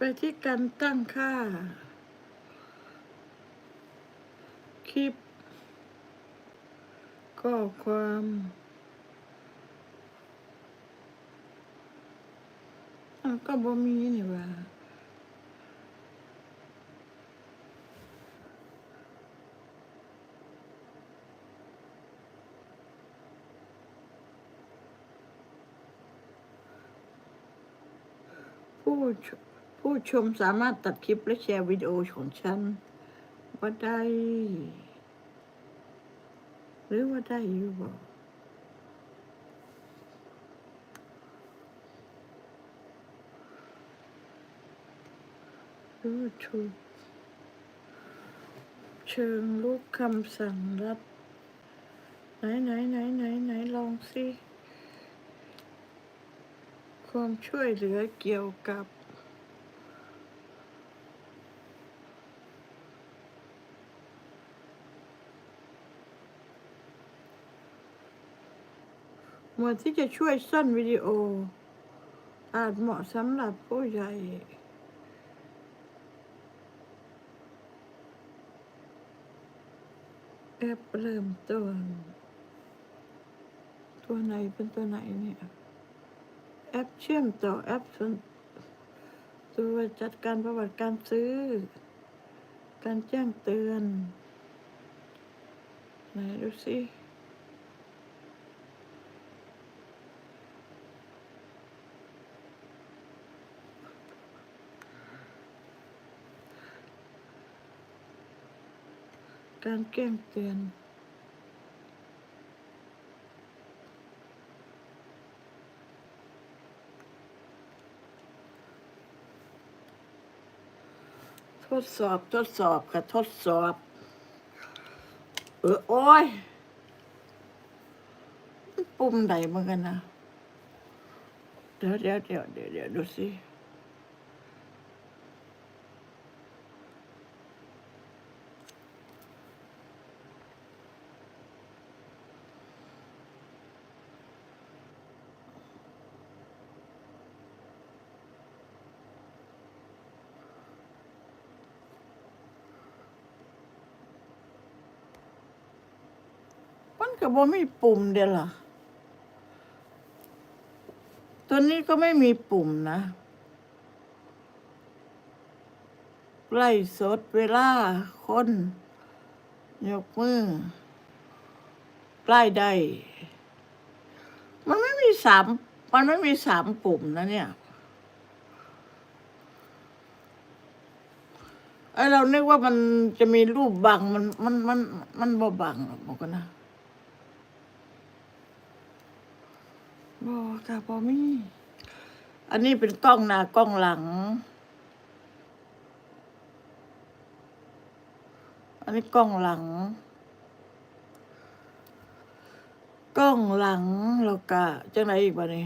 ไปที่การตั้งค่า คลิปข้อความอ้วก็บ่มีนี่ว่าผู้ช ผู้ชมสามารถตัดคลิปและแชร์วิดีโอของฉัน ว่าได้ หรือว่าได้อยู่บ่รู้ถูกเชิงลูกคำสั่งรับ ไหนไหนไหนไหนไหนลองสิ ความช่วยเหลือเกี่ยวกับ หมวดที่จะช่วยสั้นวิดีโอ อาจเหมาะสำหรับผู้ใหญ่แอปเริ่มต้นตัวไหนเป็นตัวไหนเนี่ยแอปเชื่อมต่อแอปส่วนตัวจัดการประวัติการซื้อ การแจ้งเตือน ไหนดูสิ การแจ้งเตือน ทดสอบทดสอบค่ะทดสอบ เออโอ้ยปุ่มไหนเมือนกันนะ เดี๋ยวเดี๋ยวเดี๋ยวเดี๋ยวเดี๋ยวดูสิ ก็บ่มีปุ่มเดียวล่ะ ตัวนี้ก็ไม่มีปุ่มนะไล่สดเวลาคนยกมือไล่ได้ มันไม่มีสามมันไม่มีสามปุ่มนะเนี่ยไอเรานึกว่ามันจะมีรูปบัง มันมันมันมันบ่บังหรอกบอกกันนะ บอค่ะบอมีอันนี้เป็นกล้องหน้ากล้องหลัง อันนี้กล้องหลัง กล้องหลังแล้วก็จังไหนอีกบ้านี้